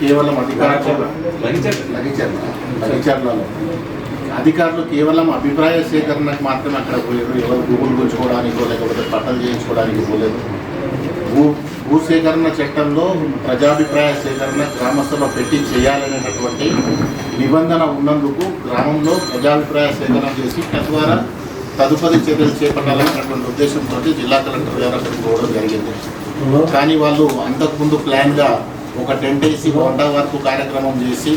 కేవలం అధికారులు లగిచర్లలో అధికారులు కేవలం అభిప్రాయ సేకరణకు మాత్రమే అక్కడ పోయారు ఎవరు భూములు గుంజుకోవడానికో లేకపోతే పట్టలు చేయించుకోవడానికి పోలేదు. భూ భూసేకరణ చట్టంలో ప్రజాభిప్రాయ సేకరణ గ్రామస్తులో పెట్టి చేయాలనేటటువంటి నిబంధన ఉన్నందుకు గ్రామంలో ప్రజాభిప్రాయ సేకరణ చేసి తద్వారా తదుపరి చర్యలు చేపట్టాలనేటువంటి ఉద్దేశంతో జిల్లా కలెక్టర్ గారు అక్కడికి పోవడం జరిగింది. కానీ వాళ్ళు అంతకుముందు ప్లాన్గా ఒక టెంట్ వేసి వంట వరకు కార్యక్రమం చేసి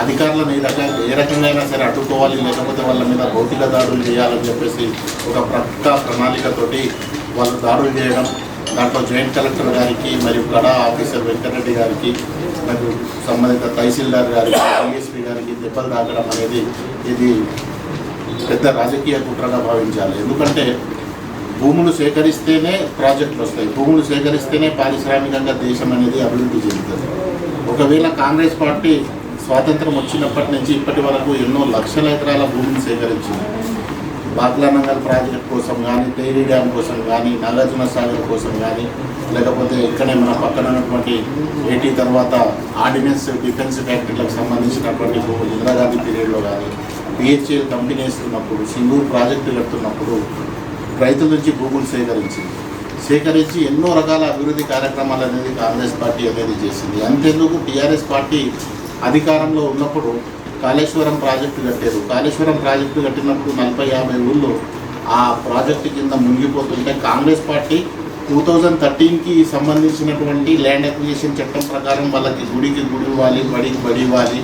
అధికారులను ఏ రకంగా ఏ రకంగా సరే అడ్డుకోవాలి లేకపోతే వాళ్ళ మీద భౌతిక దాడులు చేయాలని చెప్పేసి ఒక ప్రక్క ప్రణాళికతోటి వాళ్ళు దాడులు చేయడం దాంట్లో జాయింట్ కలెక్టర్ గారికి మరియు కడా ఆఫీసర్ వెంకటరెడ్డి గారికి మరియు సంబంధిత తహసీల్దార్ గారికి డిఎస్పీ గారికి దెబ్బలు తాగడం అనేది ఇది పెద్ద రాజకీయ కుట్రగా భావించాలి. ఎందుకంటే భూములు సేకరిస్తేనే ప్రాజెక్టులు వస్తాయి. భూములు సేకరిస్తేనే పారిశ్రామికంగా దేశం అనేది అభివృద్ధి చెందుతుంది. ఒకవేళ కాంగ్రెస్ పార్టీ స్వాతంత్రం వచ్చినప్పటి నుంచి ఇప్పటి వరకు ఎన్నో లక్షల ఎకరాల భూమిని సేకరించింది. బాగ్లానంగల్ ప్రాజెక్ట్ కోసం కానీ డైరీ డ్యామ్ కోసం కానీ నాగార్జున సాగర్ కోసం కానీ లేకపోతే ఇక్కడే మన పక్కన ఉన్నటువంటి ఏటీ తర్వాత ఆర్డినెన్స్ డిఫెన్స్ ఫ్యాక్టరీలకు సంబంధించినటువంటి భూములు ఇందిరాగాంధీ పీరియడ్లో కానీ పిహెచ్ఎల్ కంపెనీ వేస్తున్నప్పుడు సింగూరు ప్రాజెక్టు కడుతున్నప్పుడు రైతుల నుంచి భూములు సేకరించింది. సేకరించి ఎన్నో రకాల అభివృద్ధి కార్యక్రమాలు అనేది కాంగ్రెస్ పార్టీ అనేది చేసింది. అంతేందుకు టీఆర్ఎస్ పార్టీ అధికారంలో ఉన్నప్పుడు కాళేశ్వరం ప్రాజెక్టు కట్టారు. కాళేశ్వరం ప్రాజెక్టు కట్టినప్పుడు నలభై యాభై ఊళ్ళు ఆ ప్రాజెక్టు కింద మునిగిపోతుంటే కాంగ్రెస్ పార్టీ టూ థౌజండ్ థర్టీన్కి సంబంధించినటువంటి ల్యాండ్ అక్విజిషన్ చట్టం ప్రకారం వాళ్ళకి గుడికి గుడి ఇవ్వాలి బడికి బడి ఇవ్వాలి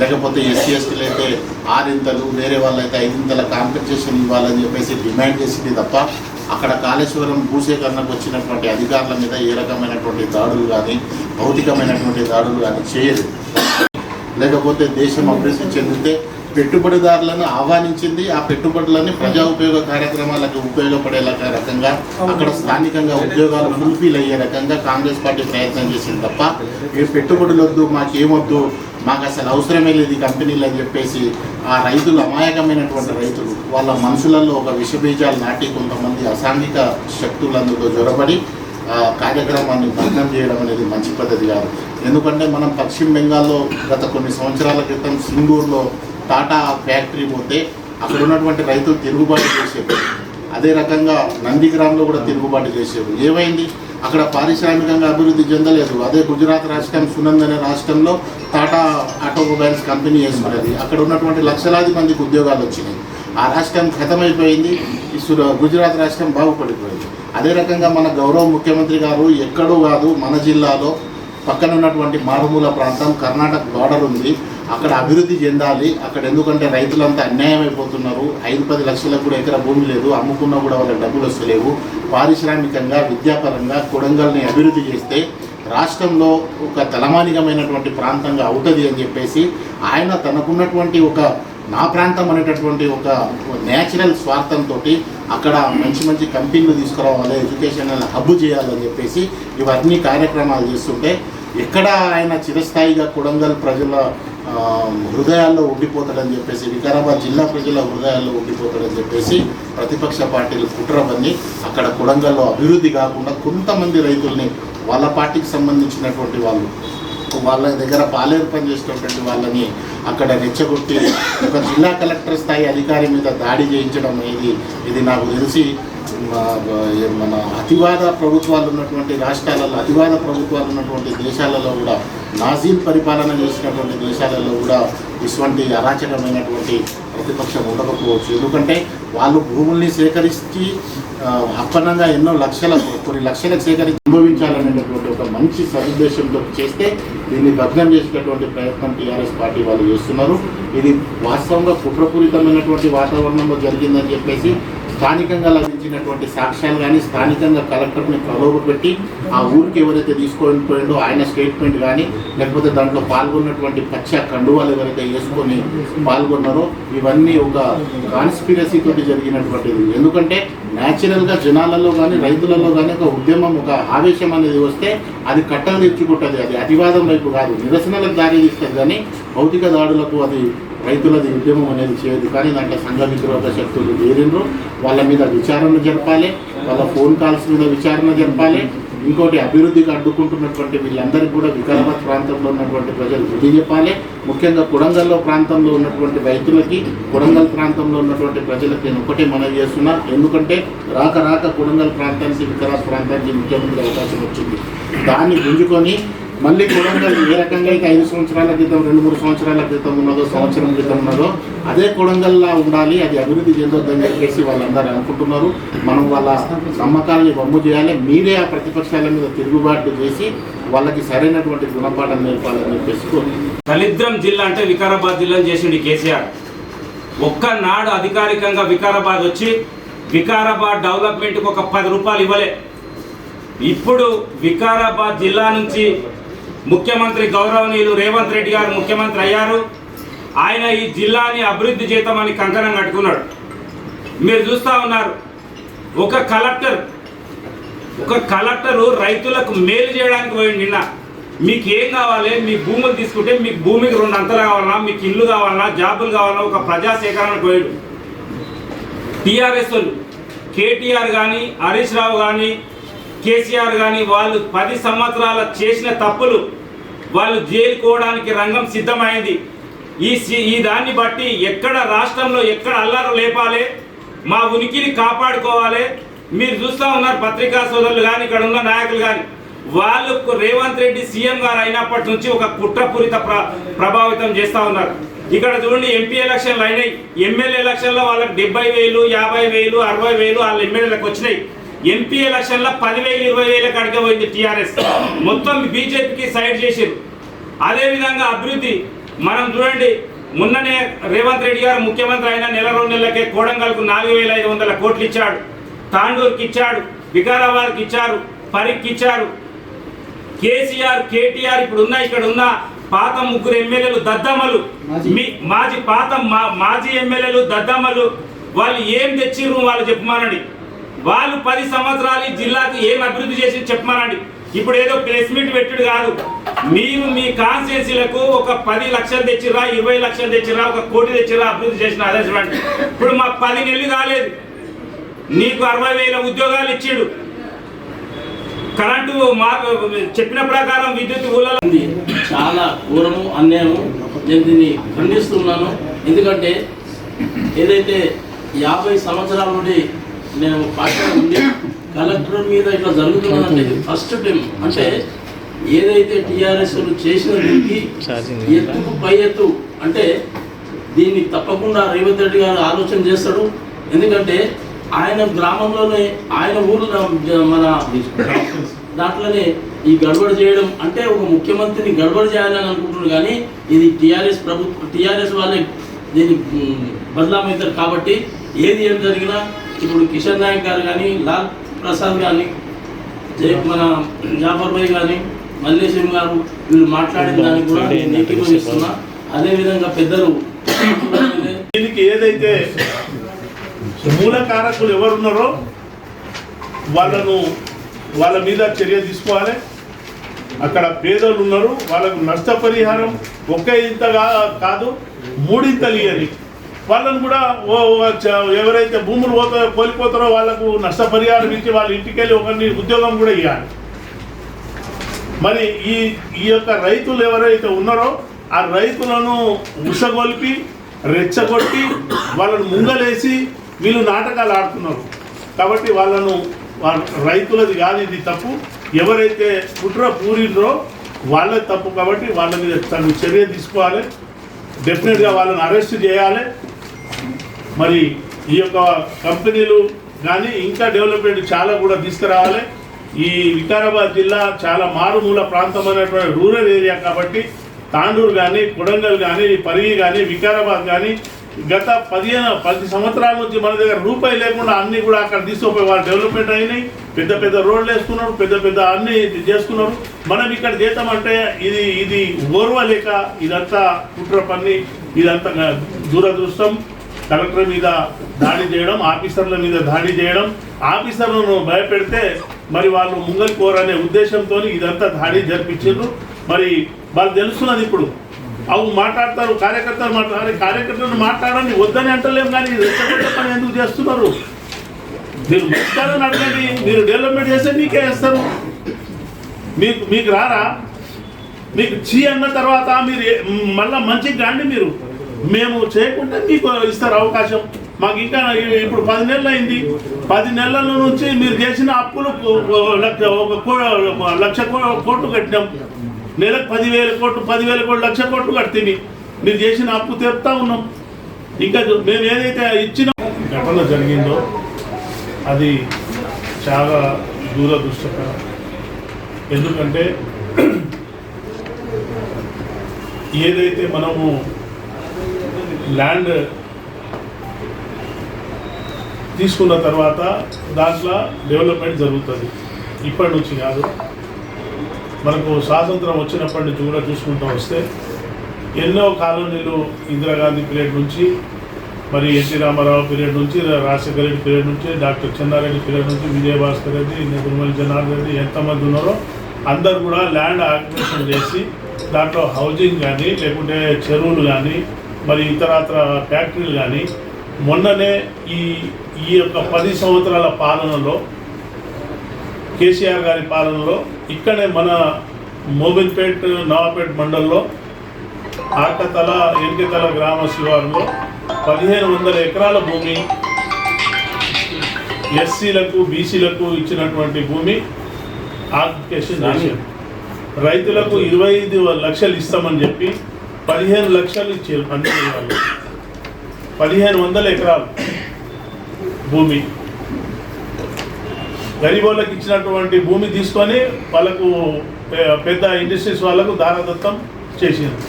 లేకపోతే ఎస్సీ ఎస్టీలు అయితే ఆరింతలు వేరే వాళ్ళైతే ఐదింతల కాంపెన్సేషన్ ఇవ్వాలని చెప్పేసి డిమాండ్ చేసింది తప్ప అక్కడ కాళేశ్వరం భూసేకరణకు వచ్చినటువంటి అధికారుల మీద ఏ రకమైనటువంటి దాడులు కానీ భౌతికమైనటువంటి దాడులు కానీ చేయదు లేకపోతే దేశం అభివృద్ధి చెందితే పెట్టుబడిదారులను ఆహ్వానించింది. ఆ పెట్టుబడులని ప్రజా ఉపయోగ కార్యక్రమాలకు ఉపయోగపడేలా రకంగా అక్కడ స్థానికంగా ఉద్యోగాలు ఫుల్ఫిల్ అయ్యే రకంగా కాంగ్రెస్ పార్టీ ప్రయత్నం చేసింది తప్ప ఏ పెట్టుబడులు వద్దు మాకేమొద్దు మాకు అసలు అవసరమే లేదు ఈ కంపెనీలు అని చెప్పేసి ఆ రైతులు అమాయకమైనటువంటి రైతులు వాళ్ళ మనసులలో ఒక విషబీజాలు నాటి కొంతమంది అసాంఘిక శక్తులందుకు జొరబడి ఆ కార్యక్రమాన్ని భగ్నం చేయడం అనేది మంచి పద్ధతి కాదు. ఎందుకంటే మనం పశ్చిమ బెంగాల్లో గత కొన్ని సంవత్సరాల క్రితం సింగూరులో టాటా ఫ్యాక్టరీ పోతే అక్కడ ఉన్నటువంటి రైతులు తిరుగుబాటు చేసేవారు. అదే రకంగా నందిగ్రామ్లో కూడా తిరుగుబాటు చేసేరు ఏమైంది? అక్కడ పారిశ్రామికంగా అభివృద్ధి చెందలేదు. అదే గుజరాత్ రాష్ట్రం సునంద్ అనే రాష్ట్రంలో టాటా ఆటోమొబైల్స్ కంపెనీ వేసుకున్నది అక్కడ ఉన్నటువంటి లక్షలాది మందికి ఉద్యోగాలు వచ్చినాయి. ఆ రాష్ట్రం ఖతమైపోయింది గుజరాత్ రాష్ట్రం బాగుపడిపోయింది. అదే రకంగా మన గౌరవ ముఖ్యమంత్రి గారు ఎక్కడో కాదు మన జిల్లాలో పక్కన ఉన్నటువంటి మారుమూల ప్రాంతం కర్ణాటక బార్డర్ ఉంది. అక్కడ అభివృద్ధి చెందాలి. అక్కడ ఎందుకంటే రైతులంతా అన్యాయం అయిపోతున్నారు ఐదు పది లక్షలకు కూడా ఎకరా భూమి లేదు. అమ్ముకున్నా కూడా వాళ్ళకి డబ్బులు వస్తలేవు. పారిశ్రామికంగా విద్యాపరంగా కొడంగల్ని అభివృద్ధి చేస్తే రాష్ట్రంలో ఒక తలమానికమైనటువంటి ప్రాంతంగా అవుతుంది అని చెప్పేసి ఆయన తనకున్నటువంటి ఒక నా ప్రాంతం అనేటటువంటి ఒక న్యాచురల్ స్వార్థంతో అక్కడ మంచి మంచి కంపెనీలు తీసుకురావాలి ఎడ్యుకేషనల్ హబ్ చేయాలని చెప్పేసి ఇవన్నీ కార్యక్రమాలు చేస్తుంటే ఎక్కడ ఆయన చిరస్థాయిగా కొడంగల్ ప్రజల హృదయాల్లో ఉండిపోతాడని చెప్పేసి వికారాబాద్ జిల్లా ప్రజల హృదయాల్లో ఉండిపోతాడని చెప్పేసి ప్రతిపక్ష పార్టీలు కుట్రవన్నీ అక్కడ కొడంగల్లో అభివృద్ధి కాకుండా కొంతమంది రైతుల్ని వాళ్ళ పార్టీకి సంబంధించినటువంటి వాళ్ళు వాళ్ళ దగ్గర పాలేరు పనిచేసినటువంటి వాళ్ళని అక్కడ రెచ్చగొట్టి ఒక జిల్లా కలెక్టర్ స్థాయి అధికారి మీద దాడి చేయించడం ఇది ఇది నాకు తెలిసి మన అతివాద ప్రభుత్వాలు ఉన్నటువంటి రాష్ట్రాలలో అతివాద ప్రభుత్వాలు ఉన్నటువంటి దేశాలలో కూడా నాజీల్ పరిపాలన చేసినటువంటి దేశాలలో కూడా ఇటువంటి అరాచకమైనటువంటి ప్రతిపక్షం ఉండకపోవచ్చు. ఎందుకంటే వాళ్ళు భూముల్ని సేకరించి అప్పన్నంగా అప్పనంగా ఎన్నో లక్షల కొన్ని లక్షలకు సేకరించి అనుభవించాలని మంచి సదుద్దేశంతో చేస్తే దీన్ని భగ్నం చేసేటటువంటి ప్రయత్నం టీఆర్ఎస్ పార్టీ వాళ్ళు చేస్తున్నారు. ఇది వాస్తవంగా కుట్రపూరితమైనటువంటి వాతావరణంలో జరిగిందని చెప్పేసి స్థానికంగా లభించినటువంటి సాక్ష్యాలు కానీ స్థానికంగా కలెక్టర్ని ప్రలోభపెట్టి ఆ ఊరికి ఎవరైతే తీసుకొని పోయిండో ఆయన స్టేట్మెంట్ కానీ లేకపోతే దాంట్లో పాల్గొన్నటువంటి పచ్చ కండువాలు ఎవరైతే వేసుకొని పాల్గొన్నారో ఇవన్నీ ఒక కాన్స్పిరసీ తోటి జరిగినటువంటిది. ఎందుకంటే న్యాచురల్గా జనాలలో కానీ రైతులలో కానీ ఒక ఉద్యమం ఒక ఆవేశం అనేది వస్తే అది కట్టలు తెచ్చుకుంటుంది అది అతివాదం వైపు కాదు. నిరసనలకు దారి తీస్తుంది కానీ భౌతిక దాడులకు అది రైతులది ఉద్యమం అనేది చేయదు కానీ దాంట్లో సంఘ విద్రోహ శక్తులు చేరిండ్రు వాళ్ళ మీద విచారణ జరపాలి. వాళ్ళ ఫోన్ కాల్స్ మీద విచారణ జరపాలి. ఇంకోటి అభివృద్ధికి అడ్డుకుంటున్నటువంటి వీళ్ళందరికీ కూడా వికారాబాద్ ప్రాంతంలో ఉన్నటువంటి ప్రజలు బుద్ధి చెప్పాలి. ముఖ్యంగా కొడంగల్లో ప్రాంతంలో ఉన్నటువంటి రైతులకి కొడంగల్ ప్రాంతంలో ఉన్నటువంటి ప్రజలకు నేను ఒకటే మనవి చేస్తున్నా. ఎందుకంటే రాక రాక కొడంగల్ ప్రాంతానికి వికారాబాద్ ప్రాంతానికి ముఖ్యమంత్రి అవకాశం వచ్చింది. దాన్ని గుంజుకొని మళ్ళీ కొడంగల్ ఏ రకంగా అయితే ఐదు సంవత్సరాల క్రితం రెండు మూడు సంవత్సరాల క్రితం ఉన్నదో సంవత్సరం క్రితం ఉన్నదో అదే కొడంగల్లా ఉండాలి అది అభివృద్ధి చెందొద్దని చెప్పేసి వాళ్ళందరూ అనుకుంటున్నారు. మనం వాళ్ళ నమ్మకాలని వమ్ము చేయాలి మీరే ఆ ప్రతిపక్షాల మీద తిరుగుబాటు చేసి వాళ్ళకి సరైనటువంటి గుణపాఠం నేర్పాలని చెప్పేసి కోరుతున్నాను. దళిద్రం జిల్లా అంటే వికారాబాద్ జిల్లా చేసిండు కేసీఆర్. ఒక్కనాడు అధికారికంగా వికారాబాద్ వచ్చి వికారాబాద్ డెవలప్మెంట్కి ఒక పది రూపాయలు ఇవ్వలే. ఇప్పుడు వికారాబాద్ జిల్లా నుంచి ముఖ్యమంత్రి గౌరవనీయులు రేవంత్ రెడ్డి గారు ముఖ్యమంత్రి అయ్యారు. ఆయన ఈ జిల్లాని అభివృద్ధి చేద్దామని కంకణం కట్టుకున్నాడు. మీరు చూస్తూ ఉన్నారు ఒక కలెక్టర్ ఒక కలెక్టరు రైతులకు మేలు చేయడానికి పోయి నిన్న. మీకు ఏం కావాలి? మీ భూములు తీసుకుంటే మీకు భూమికి రెండు అంతలు కావాలన్నా మీకు ఇల్లు కావాలన్నా జాబులు కావాలన్నా ఒక ప్రజా సేకరణ పోయాడు. టీఆర్ఎస్ వాళ్ళు కేటీఆర్ కానీ హరీష్ రావు కానీ కేసీఆర్ కానీ వాళ్ళు పది సంవత్సరాల చేసిన తప్పులు వాళ్ళు జైలుకోవడానికి రంగం సిద్ధమైంది. ఈ సి- ఈ దాన్ని బట్టి ఎక్కడ రాష్ట్రంలో ఎక్కడ అల్లరు లేపాలి మా ఉనికిని కాపాడుకోవాలి. మీరు చూస్తూ ఉన్నారు పత్రికా సోదరులు కానీ ఇక్కడ ఉన్న నాయకులు కానీ వాళ్ళు రేవంత్ రెడ్డి సీఎం గారు అయినప్పటి నుంచి ఒక కుట్రపూరిత ప్ర ప్రభావితం చేస్తూ ఉన్నారు. ఇక్కడ చూడండి ఎంపీ ఎలక్షన్లు అయినాయి. ఎమ్మెల్యే ఎలక్షన్లో వాళ్ళకి డెబ్బై వేలు యాభై వేలు అరవై వేలు వాళ్ళ ఎమ్మెల్యేలకు వచ్చినాయి. ఎంపీ ఎలక్షన్లో పదివేలు ఇరవై వేల కడిగే పోయింది టీఆర్ఎస్. మొత్తం బీజేపీకి సైడ్ చేసారు అదేవిధంగా అభివృద్ధి మనం చూడండి మొన్ననే రేవంత్ రెడ్డి గారు ముఖ్యమంత్రి అయిన నెల రెండు నెలలకే కోడంగల్కు నాలుగు వేల ఐదు వందల కోట్లు ఇచ్చాడు. తాండూరుకి ఇచ్చాడు వికారాబాద్కి ఇచ్చారు పరిక్కి ఇచ్చారు. కేసీఆర్ కేటీఆర్ ఇప్పుడు ఉన్న ఇక్కడ ఉన్న పాత ముగ్గురు ఎమ్మెల్యేలు దద్దమ్మలు. మీ మాజీ పాత మా- మాజీ ఎమ్మెల్యేలు దద్దమ్మలు. వాళ్ళు ఏం తెచ్చిర్రు వాళ్ళు చెప్పమనండి. వాళ్ళు పది సంవత్సరాలు ఈ జిల్లాకి ఏం అభివృద్ధి చేసి చెప్పమనండి. ఇప్పుడు ఏదో ప్రెస్ మీట్ పెట్టుడు కాదు. మీరు మీ కాన్స్టిట్యున్సీలకు ఒక పది లక్షలు తెచ్చిరా ఇరవై లక్షలు తెచ్చిరా ఒక కోటి తెచ్చిరా అభివృద్ధి చేసిన ఆదేశం ఇప్పుడు మాకు పది నెలలు కాలేదు. నీకు అరవై వేల ఉద్యోగాలు ఇచ్చాడు. కరెంటు మా చెప్పిన ప్రకారం విద్యుత్ ఊళ్ళలో ఉంది. చాలా ఘోరము అన్యాయము. నేను దీన్ని ఖండిస్తున్నాను. ఎందుకంటే ఏదైతే యాభై సంవత్సరాల నుండి నేను ఉండి కలెక్టర్ మీద ఇట్లా జరుగుతున్నదంటే ఇది ఫస్ట్ టైం. అంటే ఏదైతే టీఆర్ఎస్ చేసిన దీనికి ఎత్తుకు పై ఎత్తు అంటే దీన్ని తప్పకుండా రేవంత్ రెడ్డి గారు ఆలోచన చేస్తాడు. ఎందుకంటే ఆయన గ్రామంలోనే ఆయన ఊర్లో మన దాంట్లోనే ఈ గడబడి చేయడం అంటే ఒక ముఖ్యమంత్రిని గడబడి చేయాలని అనుకుంటున్నారు. కానీ ఇది టీఆర్ఎస్ ప్రభుత్వం టీఆర్ఎస్ వాళ్ళే దీన్ని బదలామవుతారు కాబట్టి ఏది ఏం జరిగినా ఇప్పుడు కిషన్ నాయక్ గారు కానీ లాల్ ప్రసాద్ కానీ జై మన జాఫర్ భాయ్ కానీ మల్లేశం గారు వీళ్ళు మాట్లాడిన దానికి కూడా నేను ఏకీభవిస్తున్నా అదేవిధంగా పెద్దలు దీనికి ఏదైతే మూల కారకులు ఎవరున్నారో వాళ్ళను వాళ్ళ మీద చర్య తీసుకోవాలి. అక్కడ పేదలు ఉన్నారు వాళ్ళకు నష్టపరిహారం ఒకే ఇంతగా కాదు మూడింతలు ఇయ్యని వాళ్ళను కూడా ఓ ఎవరైతే భూములు పోతారో కోల్పోతారో వాళ్ళకు నష్టపరిహారం ఇచ్చి వాళ్ళ ఇంటికి వెళ్ళి ఒకరిని ఉద్యోగం కూడా ఇవ్వాలి మరి ఈ ఈ యొక్క రైతులు ఎవరైతే ఉన్నారో ఆ రైతులను ఉసగొల్పి రెచ్చగొట్టి వాళ్ళను ముంగలేసి వీళ్ళు నాటకాలు ఆడుతున్నారు. కాబట్టి వాళ్ళను వాళ్ళ- రైతులది కాదు ఇది తప్పు. ఎవరైతే కుట్ర పూరిండ్రో వాళ్ళే తప్పు కాబట్టి వాళ్ళ మీద తను చర్య తీసుకోవాలి. డెఫినెట్గా వాళ్ళని అరెస్ట్ చేయాలి. మరి ఈ యొక్క కంపెనీలు కానీ ఇంకా డెవలప్మెంట్ చాలా కూడా తీసుకురావాలి. ఈ వికారాబాద్ జిల్లా చాలా మారుమూల ప్రాంతమైనటువంటి రూరల్ ఏరియా కాబట్టి తాండూరు కానీ కొడంగల్ కానీ పరిగి కానీ వికారాబాద్ కానీ గత పదిహేను పది సంవత్సరాల నుంచి మన దగ్గర రూపాయి లేకుండా అన్ని కూడా అక్కడ తీసుకుపోయి వాళ్ళు డెవలప్మెంట్ అయినాయి. పెద్ద పెద్ద రోడ్లు వేసుకున్నారు పెద్ద పెద్ద అన్ని చేసుకున్నారు. మనం ఇక్కడ జీతం అంటే ఇది ఇది ఓర్వలేక ఇదంతా కుట్ర పని ఇదంతా దూరదృష్టం. కలెక్టర్ మీద దాడి చేయడం ఆఫీసర్ల మీద దాడి చేయడం ఆఫీసర్లను భయపెడితే మరి వాళ్ళు ముంగలి కోరనే ఉద్దేశంతో ఇదంతా దాడి జరిపించారు మరి వాళ్ళు తెలుస్తున్నది ఇప్పుడు. అవు మాట్లాడతారు కార్యకర్తలు మాట్లాడాలి కార్యకర్తలు మాట్లాడండి వద్దని అంటలేం కానీ రెచ్చగొట్టే పని ఎందుకు చేస్తున్నారు? మీరు మంచిగానే అడగండి మీరు డెవలప్మెంట్ చేస్తే మీకే వేస్తారు మీకు మీకు రారా? మీకు చీ అన్న తర్వాత మీరు మళ్ళీ మంచి మంచిగా కాండి మీరు. మేము చేయకుంటే మీకు ఇస్తారు అవకాశం. మాకు ఇంకా ఇప్పుడు పది నెలలు అయింది. పది నెలల నుంచి మీరు చేసిన అప్పులు కో- లక్ష ఒక కో- లక్ష కోట్లు కట్టినాం. నెలకు పదివేల కోట్లు పదివేల కోట్లు లక్ష కోట్లు కడితే మీరు చేసిన అప్పు తెరుపుతా ఉన్నాం. ఇంకా మేము ఏదైతే ఇచ్చిన ఘటన జరిగిందో అది చాలా దూరదృష్టకరం. ఎందుకంటే ఏదైతే మనము ల్యాండ్ తీసుకున్న తర్వాత దాంట్లో డెవలప్మెంట్ జరుగుతుంది. ఇప్పటి నుంచి కాదు. మనకు స్వాతంత్రం వచ్చినప్పటి నుంచి కూడా చూసుకుంటూ వస్తే ఎన్నో కాలనీలు ఇందిరాగాంధీ పీరియడ్ నుంచి మరి ఎన్టీ రామారావు పీరియడ్ నుంచి రాజశేఖర రెడ్డి పీరియడ్ నుంచి డాక్టర్ చెన్నారెడ్డి పీరియడ్ నుంచి విజయభాస్కర్ రెడ్డి నిర్మల జనార్దన్ రెడ్డి ఎంతమంది ఉన్నారో అందరు కూడా ల్యాండ్ ఆక్యుపేషన్ చేసి దాంట్లో హౌజింగ్ కానీ లేకుంటే చెరువులు కానీ మరి ఇతరత్ర ఫ్యాక్టరీలు కానీ మొన్ననే ఈ ఈ యొక్క పది సంవత్సరాల పాలనలో కేసీఆర్ గారి పాలనలో ఇక్కడే మన మోబిల్పేట్ నవాపేట్ మండల్లో ఆకతల ఎన్కతల గ్రామ శివారులో పదిహేను వందల ఎకరాల భూమి ఎస్సీలకు బీసీలకు ఇచ్చినటువంటి భూమి ఆక్యుపేషన్ చేశారు. రైతులకు ఇరవై ఐదు లక్షలు ఇస్తామని చెప్పి పదిహేను లక్షలు ఇచ్చారు పంచాయతీ వాళ్ళు పదిహేను వందల ఎకరాలు భూమి. గరీబోళ్ళకి ఇచ్చినటువంటి భూమి తీసుకొని వాళ్ళకు పెద్ద ఇండస్ట్రీస్ వాళ్ళకు దారదత్తం చేసింది.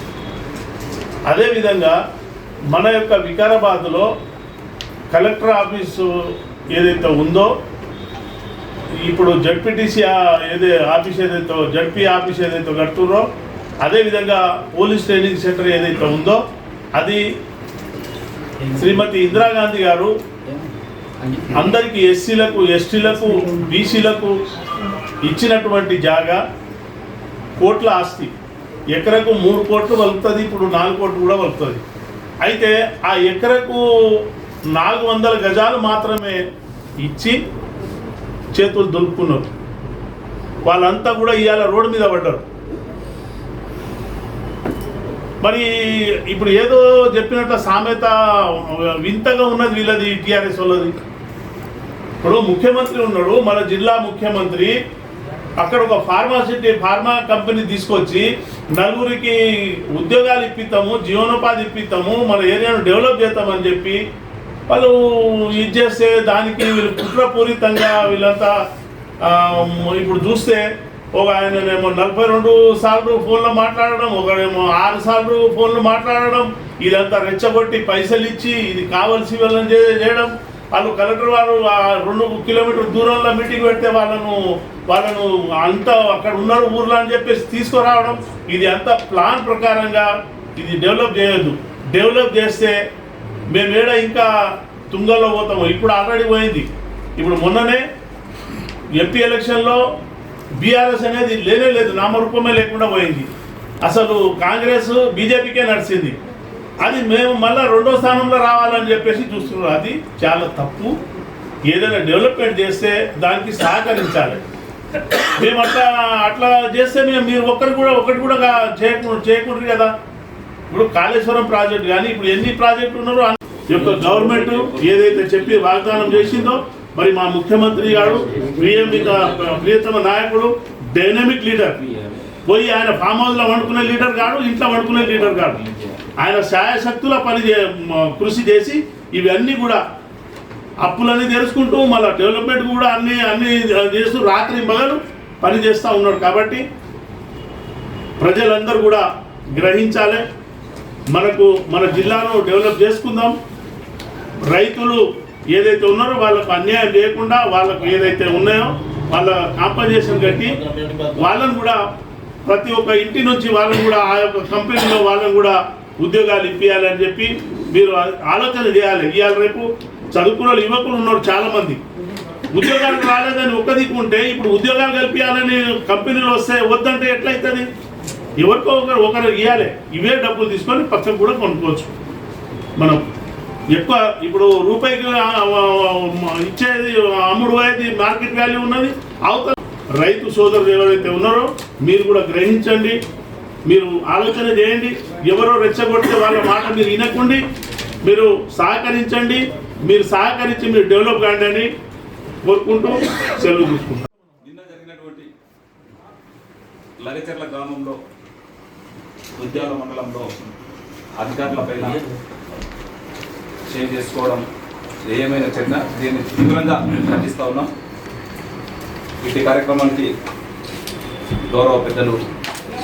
అదేవిధంగా మన యొక్క వికారాబాద్లో కలెక్టర్ ఆఫీసు ఏదైతే ఉందో ఇప్పుడు జడ్పీటీసీ ఏదే ఆఫీస్ ఏదైతే జడ్పీ ఆఫీస్ ఏదైతే కడుతున్నారో అదేవిధంగా పోలీస్ ట్రైనింగ్ సెంటర్ ఏదైతే ఉందో అది శ్రీమతి ఇందిరాగాంధీ గారు అందరికీ ఎస్సీలకు ఎస్టీలకు బీసీలకు ఇచ్చినటువంటి జాగా కోట్ల ఆస్తి. ఎకరకు మూడు కోట్లు వలుపుతుంది ఇప్పుడు నాలుగు కోట్లు కూడా వలుపుతుంది. అయితే ఆ ఎకరకు నాలుగు వందల గజాలు మాత్రమే ఇచ్చి చేతులు దులుపుకున్నారు. వాళ్ళంతా కూడా ఇవాళ రోడ్డు మీద పడ్డారు. మరి ఇప్పుడు ఏదో చెప్పినట్టు సామెత వింతగా ఉన్నది వీళ్ళది టీఆర్ఎస్ వాళ్ళది. ఇప్పుడు ముఖ్యమంత్రి ఉన్నాడు మన జిల్లా ముఖ్యమంత్రి. అక్కడ ఒక ఫార్మాసిటీ ఫార్మా కంపెనీ తీసుకొచ్చి నలుగురికి ఉద్యోగాలు ఇప్పిస్తాము జీవనోపాధి ఇప్పిస్తాము మన ఏరియాను డెవలప్ చేస్తామని చెప్పి వాళ్ళు ఇది చేస్తే దానికి వీళ్ళు కుట్రపూరితంగా వీళ్ళంతా ఇప్పుడు చూస్తే ఒక ఆయననేమో నలభై రెండు సార్లు ఫోన్లో మాట్లాడడం ఒకడేమో ఆరు సార్లు ఫోన్లో మాట్లాడడం ఇదంతా రెచ్చగొట్టి పైసలు ఇచ్చి ఇది కావాల్సి వాళ్ళని చేయడం. వాళ్ళు కలెక్టర్ వారు రెండు కిలోమీటర్ దూరంలో మీటింగ్ పెడితే వాళ్ళను వాళ్ళను అంతా అక్కడ ఉన్నారు ఊర్లో అని చెప్పేసి తీసుకురావడం. ఇది అంతా ప్లాన్ ప్రకారంగా ఇది డెవలప్ చేయొద్దు. డెవలప్ చేస్తే మేము ఇంకా తుంగల్లో పోతాము. ఇప్పుడు ఆల్రెడీ పోయింది. ఇప్పుడు మొన్ననే ఎంపీ ఎలక్షన్లో బీఆర్ఎస్ అనేది లేనే లేదు నామరూపమే లేకుండా పోయింది. అసలు కాంగ్రెస్ బీజేపీకే నడిచింది. అది మేము మళ్ళీ రెండో స్థానంలో రావాలని చెప్పేసి చూస్తున్నారు. అది చాలా తప్పు. ఏదైనా డెవలప్మెంట్ చేస్తే దానికి సహకరించాలి. మేము అట్లా అట్లా చేస్తే మేము మీరు ఒక్కరు కూడా ఒకటి కూడా చేయకుండా చేయకూడదు కదా. ఇప్పుడు కాళేశ్వరం ప్రాజెక్ట్ కానీ ఇప్పుడు ఎన్ని ప్రాజెక్టులు ఉన్నారో యొక్క గవర్నమెంట్ ఏదైతే చెప్పి వాగ్దానం చేసిందో మరి మా ముఖ్యమంత్రి గారు ప్రియమిక ప్రియతమ నాయకుడు డైనమిక్ లీడర్ పోయి ఆయన ఫామ్ హౌస్లో వండుకునే లీడర్ కాడు ఇంట్లో వండుకునే లీడర్ కాడు ఆయన శాయశక్తుల పని చే- కృషి చేసి ఇవన్నీ కూడా అప్పులన్నీ తెలుసుకుంటూ మళ్ళీ డెవలప్మెంట్ కూడా అన్ని అన్ని చేస్తూ రాత్రి మగలు పని చేస్తూ ఉన్నాడు కాబట్టి ప్రజలందరూ కూడా గ్రహించాలి. మనకు మన జిల్లాను డెవలప్ చేసుకుందాం. రైతులు ఏదైతే ఉన్నారో వాళ్ళకు అన్యాయం లేకుండా వాళ్ళకు ఏదైతే ఉన్నాయో వాళ్ళ కాంపన్సేషన్ కట్టి వాళ్ళని కూడా ప్రతి ఒక్క ఇంటి నుంచి వాళ్ళని కూడా ఆ యొక్క కంపెనీలో వాళ్ళని కూడా ఉద్యోగాలు ఇప్పించాలని చెప్పి మీరు ఆలోచన చేయాలి. ఇవాళ రేపు చదువుకున్న వాళ్ళు యువకులు ఉన్నారు చాలామంది. ఉద్యోగాలకు రాలేదని ఒక్క దిక్కు ఉంటే ఇప్పుడు ఉద్యోగాలు కల్పించాలని కంపెనీలు వస్తే వద్దంటే ఎట్లయితుంది? ఎవరికో ఒకరు ఒకరు ఇవ్వాలి ఇవే డబ్బులు తీసుకొని పక్కకు కూడా కొనుక్కోవచ్చు. మనం ఎక్కువ ఇప్పుడు రూపాయికి ఇచ్చేది అమ్ముడు పోయేది మార్కెట్ వాల్యూ ఉన్నది. అవతల రైతు సోదరులు ఎవరైతే ఉన్నారో మీరు కూడా గ్రహించండి. మీరు ఆలోచన చేయండి. ఎవరో రెచ్చగొడితే వాళ్ళ మాట మీరు వినకండి. మీరు సహకరించండి. మీరు సహకరించి మీరు డెవలప్ కాండి అని కోరుకుంటూ సెలవు తీసుకుంటాం నిన్న జరిగినటువంటి లగచర్ల గ్రామంలో ఉద్యాల మండలంలో అధికారులపైన చేంజ్ చేసుకోవడం ఏమైనా చిన్న దీన్ని తీవ్రంగా ఖండిస్తూ ఉన్నాం. ఇటు కార్యక్రమానికి గౌరవ పెద్దలు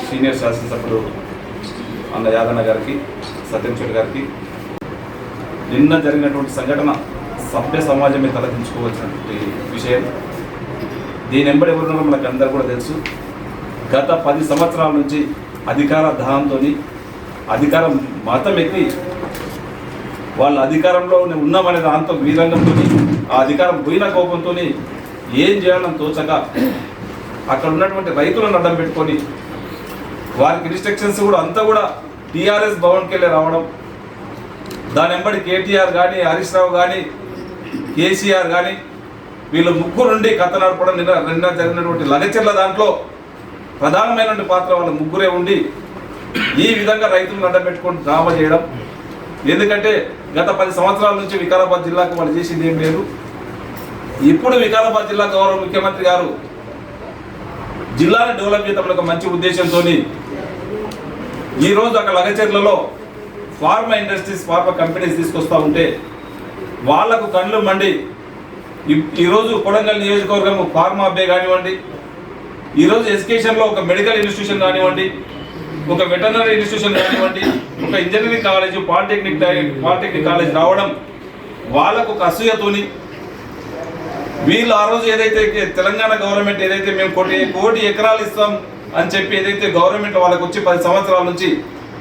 సీనియర్ శాసనసభ్యులు అన్న యాదన్న గారికి సత్యం గారికి నిన్న జరిగినటువంటి సంఘటన సభ్య సమాజమే తలదించుకోవాల్సినటువంటి విషయం. దీని వెంబడి ఎవరున్నారో మనకు అందరూ కూడా తెలుసు. గత పది సంవత్సరాల నుంచి అధికార దాహంతో అధికారం మతం ఎక్కి వాళ్ళ అధికారంలో ఉన్నామనే దాంతో వీరంగంతో ఆ అధికారం పోయిన కోపంతో ఏం చేయాలని తోచక అక్కడ ఉన్నటువంటి రైతులను అడ్డం పెట్టుకొని వారికి రిస్ట్రిక్షన్స్ కూడా అంతా కూడా టీఆర్ఎస్ భవన్కి వెళ్ళి రావడం దాని వెంబడి కేటీఆర్ కానీ హరీష్ రావు కానీ కేసీఆర్ కానీ వీళ్ళు ముగ్గురు నుండి కథ నడపడం నిన్న నిన్న జరిగినటువంటి లగచర్ల దాంట్లో ప్రధానమైనటువంటి పాత్ర వాళ్ళ ముగ్గురే ఉండి ఈ విధంగా రైతులను అడ్డపెట్టుకొని డ్రామా చేయడం ఎందుకంటే గత పది సంవత్సరాల నుంచి వికారాబాద్ జిల్లాకు వాళ్ళు చేసింది ఏం లేదు. ఇప్పుడు వికారాబాద్ జిల్లా గౌరవ ముఖ్యమంత్రి గారు జిల్లాను డెవలప్ చేయడం ఒక మంచి ఉద్దేశంతో ఈరోజు అక్కడ లగచర్లలో ఫార్మా ఇండస్ట్రీస్ ఫార్మా కంపెనీస్ తీసుకొస్తూ ఉంటే వాళ్ళకు కళ్ళు మండి. ఈరోజు కొడంగల్ నియోజకవర్గం ఫార్మా అబ్బే కానివ్వండి ఈరోజు ఎడ్యుకేషన్లో ఒక మెడికల్ ఇన్స్టిట్యూషన్ కానివ్వండి ఒక వెటర్నరీ ఇన్స్టిట్యూషన్ కానివ్వండి ఒక engineering college polytechnic polytechnic college రావడం వాళ్ళకు ఒక అసూయతోని వీళ్ళు ఆ రోజు ఏదైతే తెలంగాణ గవర్నమెంట్ ఏదైతే మేము కోటి కోటి ఎకరాలు ఇస్తాం అని చెప్పి ఏదైతే గవర్నమెంట్ వాళ్ళకు వచ్చి పది సంవత్సరాల నుంచి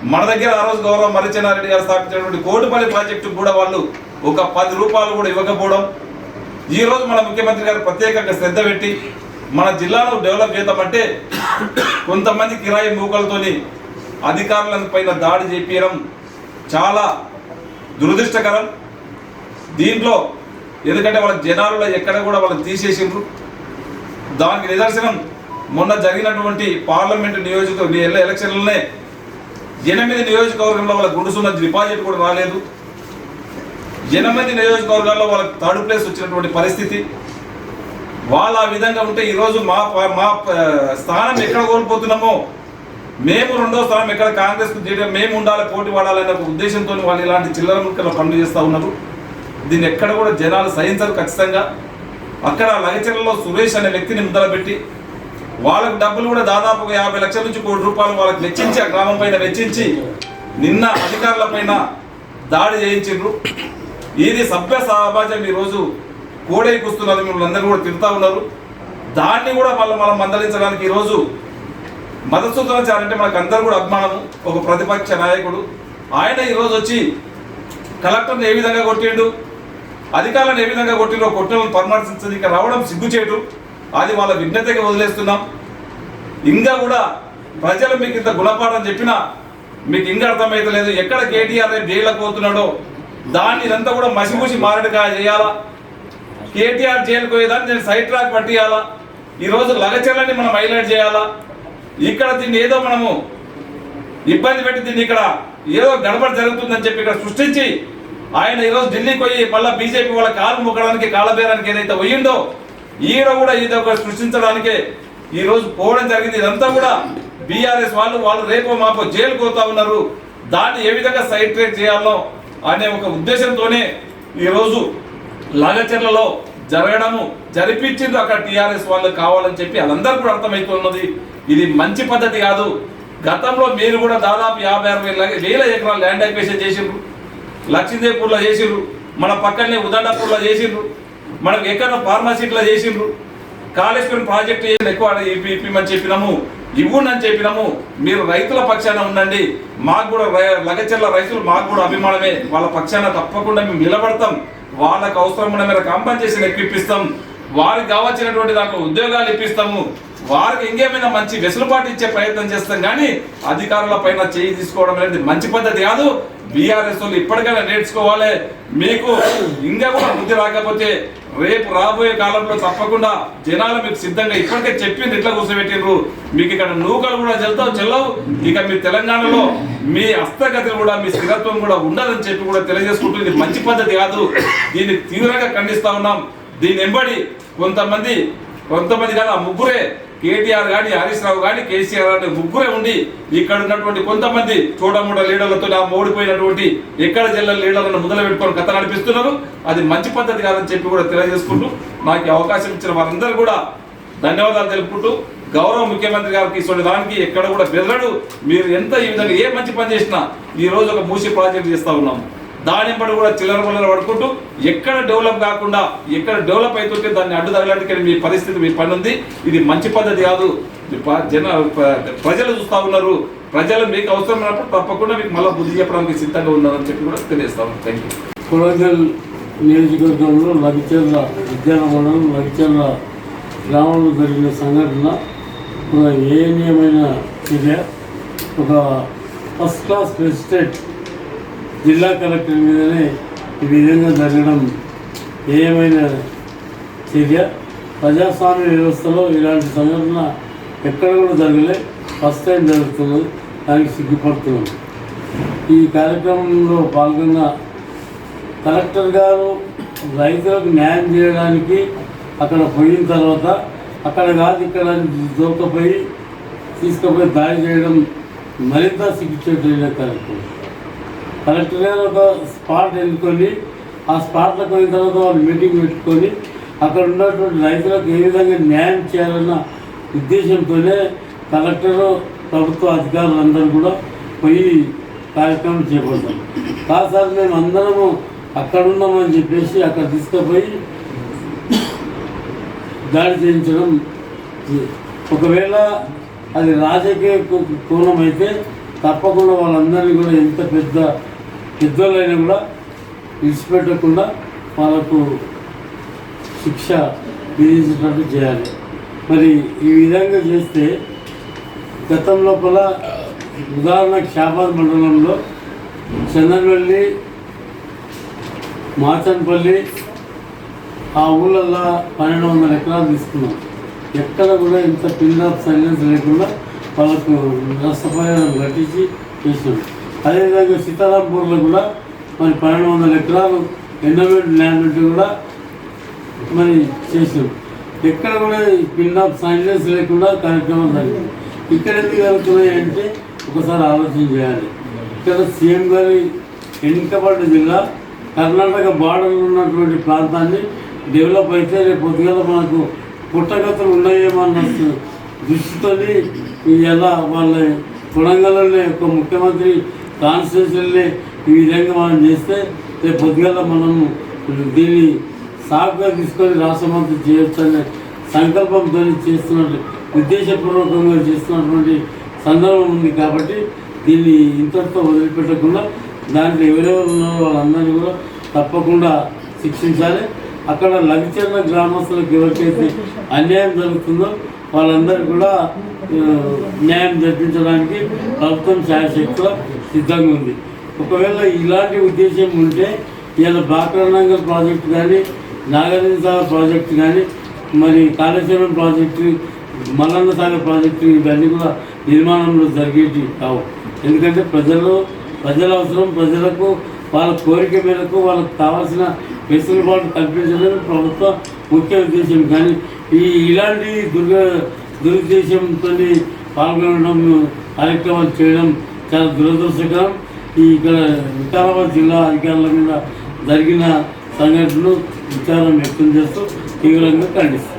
మన దగ్గర ఆ రోజు గౌరవ మరిచెన్నారెడ్డి గారు స్థాపించినటువంటి కోటిపల్లి ప్రాజెక్టు కూడా వాళ్ళు ఒక పది రూపాయలు కూడా ఇవ్వకపోవడం ఈ రోజు మన ముఖ్యమంత్రి గారు ప్రత్యేకంగా శ్రద్ధ పెట్టి మన జిల్లాను డెవలప్ చేద్దామంటే కొంతమంది కిరాయి మూకలతోని అధికారుల పైన దాడి చేపించడం చాలా దురదృష్టకరం. దీంట్లో ఎందుకంటే వాళ్ళ జనాలలో ఎక్కడ కూడా వాళ్ళని తీసేసిండ్రు. దానికి నిదర్శనం మొన్న జరిగినటువంటి పార్లమెంటు నియోజక ఎలక్షన్లనే ఎనిమిది నియోజకవర్గంలో వాళ్ళ గుడుసున్న డిపాజిట్ కూడా రాలేదు. ఎనిమిది నియోజకవర్గాల్లో వాళ్ళకి థర్డ్ ప్లేస్ వచ్చినటువంటి పరిస్థితి. వాళ్ళు ఆ విధంగా ఉంటే ఈరోజు మా మా స్థానం ఎక్కడ కోల్పోతున్నామో? మేము రెండో స్థానం ఎక్కడ కాంగ్రెస్ మేము ఉండాలి పోటీ పడాలనే ఒక ఉద్దేశంతో వాళ్ళు ఇలాంటి చిల్లర ముక్కల పనులు చేస్తూ ఉన్నారు. దీన్ని ఎక్కడ కూడా జనాలు సహించరు ఖచ్చితంగా. అక్కడ లగచర్లలో సురేష్ అనే వ్యక్తిని ముద్దలబెట్టి వాళ్ళకు డబ్బులు కూడా దాదాపు ఒక యాభై లక్షల నుంచి కోటి రూపాయలు వాళ్ళకి వెచ్చించి ఆ గ్రామం పైన వెచ్చించి నిన్న అధికారుల పైన దాడి చేయించిండ్రు. ఇది సభ్య సమాజం ఈరోజు కూడైకొస్తున్నది మిమ్మల్ని అందరూ కూడా తిడుతూ ఉన్నారు. దాన్ని కూడా వాళ్ళు మనం మందలించడానికి ఈరోజు మధుసూదనాచారి అంటే మనకు అందరూ కూడా అభిమానము. ఒక ప్రతిపక్ష నాయకుడు. ఆయన ఈరోజు వచ్చి కలెక్టర్ని ఏ విధంగా కొట్టిండు? అధికారులను ఏ విధంగా కొట్టిండో? కొట్టిన పరామర్శించదు ఇంకా రావడం సిగ్గుచేటు. అది వాళ్ళ విజ్ఞతగా వదిలేస్తున్నాం. ఇంకా కూడా ప్రజలు మీకు ఇంత గుణపాఠం చెప్పినా మీకు ఇంకా అర్థమైతలేదు. ఎక్కడ కేటీఆర్ రేపు జైలుకు పోతున్నాడో? దాన్ని ఇదంతా కూడా మసిమూసి మారడుగా చేయాలా? కేటీఆర్ జైలుకు పోయేదాన్ని నేను సైట్ రాక్ పట్టియాలా? ఈరోజు లగచర్లని మనం హైలైట్ చేయాలా? ఇక్కడ దీన్ని ఏదో మనము ఇబ్బంది పెట్టి దీన్ని ఇక్కడ ఏదో గడబడి జరుగుతుందని చెప్పి ఇక్కడ సృష్టించి ఆయన ఈరోజు ఢిల్లీకి పోయి మళ్ళీ బీజేపీ వాళ్ళ కాలు మొక్కడానికి కాలబేరానికి ఏదైతే పోయిందో ఈడ కూడా ఇది ఒక సృష్టించడానికే ఈరోజు పోవడం జరిగింది. ఇదంతా కూడా బీఆర్ఎస్ వాళ్ళు వాళ్ళు రేపు మాపో జైలు పోతా ఉన్నారు. దాన్ని ఏ విధంగా సైడ్ ట్రేక్ చేయాలో అనే ఒక ఉద్దేశంతోనే ఈరోజు లాగచర్లలో జరగడము జరిపించిండ్రు అక్కడ టీఆర్ఎస్ వాళ్ళు కావాలని చెప్పి వాళ్ళందరూ కూడా అర్థమవుతున్నది ఇది మంచి పద్ధతి కాదు. గతంలో మీరు కూడా దాదాపు యాభై అరవై వేల ఎకరాలు ల్యాండ్ అక్వేషన్ చేసిండ్రు. లక్ష్మీదేవ్పూర్లో చేసిండ్రు. మన పక్కనే ఉదండపూర్లో చేసిండ్రు. మనకు ఎక్కడ ఫార్మసీట్లో చేసిండ్రు. కాళేశ్వరం ప్రాజెక్ట్ చేసి ఎక్కువ ఇప్పమని ఇప్పిమని చెప్పినాము. ఇవ్వండి అని చెప్పినాము. మీరు రైతుల పక్షాన ఉండండి. మాకు కూడా రై- లగచర్ల రైతులు మాకు కూడా అభిమానమే. వాళ్ళ పక్షాన తప్పకుండా మేము నిలబడతాం. వాళ్ళకు అవసరమైన మేర కంపెన్సేషన్ ఎక్కిప్పిస్తాం వారికి కావాల్సినటువంటి దాంట్లో ఉద్యోగాలు ఇప్పిస్తాము. వారికి ఇంకేమైనా మంచి వెసులుబాటు ఇచ్చే ప్రయత్నం చేస్తాం. కానీ అధికారుల పైన చేయి తీసుకోవడం అనేది మంచి పద్ధతి కాదు. బీఆర్ఎస్ వాళ్ళు ఇప్పటికైనా నేర్చుకోవాలి. మీకు ఇంకా కూడా వృద్ధి రాకపోతే రేపు రాబోయే కాలంలో తప్పకుండా జనాలు మీకు సిద్ధంగా ఇప్పటికే చెప్పింది ఇట్లా కూర్చోబెట్టిండ్రు మీకు ఇక్కడ నూకలు కూడా చెల్తావు చెల్లవు. ఇక మీ తెలంగాణలో మీ హస్తగతులు కూడా మీ స్థిరత్వం కూడా ఉండదని చెప్పి కూడా తెలియజేసుకుంటూ ఇది మంచి పద్ధతి కాదు. దీన్ని తీవ్రంగా ఖండిస్తా ఉన్నాం. దీని ఎంబడి కొంతమంది కొంతమంది కాదు ఆ ముగ్గురే కేటీఆర్ కానీ హరీష్ రావు కానీ కేసీఆర్ అంటే ముగ్గురే ఉండి ఇక్కడ ఉన్నటువంటి కొంతమంది చూడముడ లీడర్లతో ఆ ఓడిపోయినటువంటి ఎక్కడ జిల్లా లీడర్లను మొదలు పెట్టుకొని కథ నడిపిస్తున్నారు. అది మంచి పద్ధతి కాదని చెప్పి కూడా తెలియజేసుకుంటూ నాకు అవకాశం ఇచ్చిన వారందరూ కూడా ధన్యవాదాలు తెలుపుకుంటూ గౌరవ ముఖ్యమంత్రి గారికి ఇటువంటి దానికి ఎక్కడ కూడా బెదరడు. మీరు ఎంత ఈ విధంగా ఏ మంచి పని చేసినా ఈ రోజు ఒక మూసి ప్రాజెక్ట్ చేస్తా ఉన్నాము. దాని కూడా చిల్లర పిల్లర పడుకుంటూ ఎక్కడ డెవలప్ కాకుండా ఎక్కడ డెవలప్ అవుతుంటే దాన్ని అడ్డు తగలడానికి మీ పరిస్థితి మీ పని ఉంది. ఇది మంచి పద్ధతి కాదు. మీ ప- జన ప్రజలు చూస్తా ఉన్నారు. ప్రజలు మీకు అవసరమైనప్పుడు తప్పకుండా మీకు మళ్ళీ బుద్ధి చెప్పడానికి సిద్ధంగా ఉన్నారని చెప్పి కూడా తెలియజేస్తాం థ్యాంక్ యూ కొడంగల్ నియోజకవర్గంలో లగిచెర్ల విద్యానగరం మండలం లగిచెర్ల గ్రామంలో జరిగిన సంఘటన ఒక ఏన్యమైన చర్య ఒక ఫస్ట్ క్లాస్ ప్రెసిడెంట్ జిల్లా కలెక్టర్ మీదనే ఈ విధంగా జరగడం ఏమైనా చర్య? ప్రజాస్వామ్య వ్యవస్థలో ఇలాంటి సంఘటన ఎక్కడ కూడా జరగలే. ఫస్ట్ టైం జరుగుతున్నది. దానికి సిగ్గుపడుతున్నాం. ఈ కార్యక్రమంలో పాల్గొన్న కలెక్టర్ గారు రైతులకు న్యాయం చేయడానికి అక్కడ పోయిన తర్వాత అక్కడ కాదు ఇక్కడ దూకపోయి తీసుకుపోయి దాడి చేయడం మరింత సిగ్గుచేటైన కార్యక్రమం. కలెక్టర్ గారు ఒక స్పాట్ ఎన్నుకొని ఆ స్పాట్లో పోయిన తర్వాత వాళ్ళు మీటింగ్ పెట్టుకొని అక్కడ ఉన్నటువంటి రైతులకు ఏ విధంగా న్యాయం చేయాలన్న ఉద్దేశంతోనే కలెక్టరు ప్రభుత్వ అధికారులందరూ కూడా పోయి కార్యక్రమం చేపడతాం కాదు సార్ మేము అందరము అక్కడ ఉన్నామని చెప్పేసి అక్కడ తీసుకుపోయి దాడి చేయించడం ఒకవేళ అది రాజకీయ కోణం అయితే తప్పకుండా వాళ్ళందరినీ కూడా ఎంత పెద్ద యుద్ధంలోనే కూడా విడిచిపెట్టకుండా వాళ్ళకు శిక్ష విధించినట్టు చేయాలి. మరి ఈ విధంగా చేస్తే గతం లోపల ఉదాహరణకు షాబాద్ మండలంలో చందనవల్లి మాచన్పల్లి ఆ ఊళ్ళల్లో పన్నెండు వందల ఎకరాలు తీసుకున్నాం. ఎక్కడ కూడా ఇంత పిన్ ఆఫ్ సైలెన్స్ లేకుండా వాళ్ళకు నష్టపరిహారం కట్టించి చేసినాం. అదేవిధంగా సీతారాంపూర్లో కూడా మరి పన్నెండు వందల ఎకరాలు ఎండోమెంట్ ల్యాండ్ ఉంటే కూడా మరి చేసాం ఎక్కడ కూడా పిన్ ఆఫ్ సైలెన్స్ లేకుండా కార్యక్రమం జరిగింది. ఇక్కడ ఎందుకు జరుగుతున్నాయి అంటే ఒకసారి ఆలోచన చేయాలి. ఇక్కడ సీఎం గారి వెనుకబడ్డ జిల్లా కర్ణాటక బార్డర్లో ఉన్నటువంటి ప్రాంతాన్ని డెవలప్ అయితే రేపు పొద్దుగల మనకు పుట్టగతులు ఉన్నాయేమో అన్న దృష్టితో ఎలా వాళ్ళ కొడంగల్లోనే ఒక ముఖ్యమంత్రి కాన్స్టిట్యూషన్ని ఈ విధంగా మనం చేస్తే రేపు పొద్దుగల మనము దీన్ని సాగుగా తీసుకొని రాష్ట్రమంతా చేయొచ్చు అనే సంకల్పంతో చేస్తున్నట్టు ఉద్దేశపూర్వకంగా చేస్తున్నటువంటి సందర్భం ఉంది కాబట్టి దీన్ని ఇంతటితో వదిలిపెట్టకుండా దాంట్లో ఎవరెవరు ఉన్నారో వాళ్ళందరినీ కూడా తప్పకుండా శిక్షించాలి. అక్కడ లగిచర్ల గ్రామస్తులకు ఎవరికైతే అన్యాయం జరుగుతుందో వాళ్ళందరూ కూడా న్యాయం జరిపించడానికి ప్రభుత్వం శాయశక్తిలో సిద్ధంగా ఉంది. ఒకవేళ ఇలాంటి ఉద్దేశం ఉంటే ఇలా బాక్రానంగల్ ప్రాజెక్టు కానీ నాగార్జున సాగర్ ప్రాజెక్టు కానీ మరి కాళేశ్వరం ప్రాజెక్టు మల్లన్న సాగర్ ప్రాజెక్టు ఇవన్నీ కూడా నిర్మాణంలో జరిగేవి కావు. ఎందుకంటే ప్రజలు ప్రజల అవసరం ప్రజలకు వాళ్ళ కోరిక మేరకు వాళ్ళకు కావాల్సిన వెసులుబాటు కల్పించడం ప్రభుత్వ ముఖ్య ఉద్దేశం. కానీ ఈ ఇలాంటి దుర్గ దురుద్దేశంతో పాల్గొనడం కార్యక్రమాలు చేయడం చాలా దురదృష్టకరం ఈ ఇక్కడ వికారాబాద్ జిల్లా అధికారుల మీద జరిగిన సంఘటనలు విచారం వ్యక్తం చేస్తూ తీవ్రంగా ఖండిస్తాం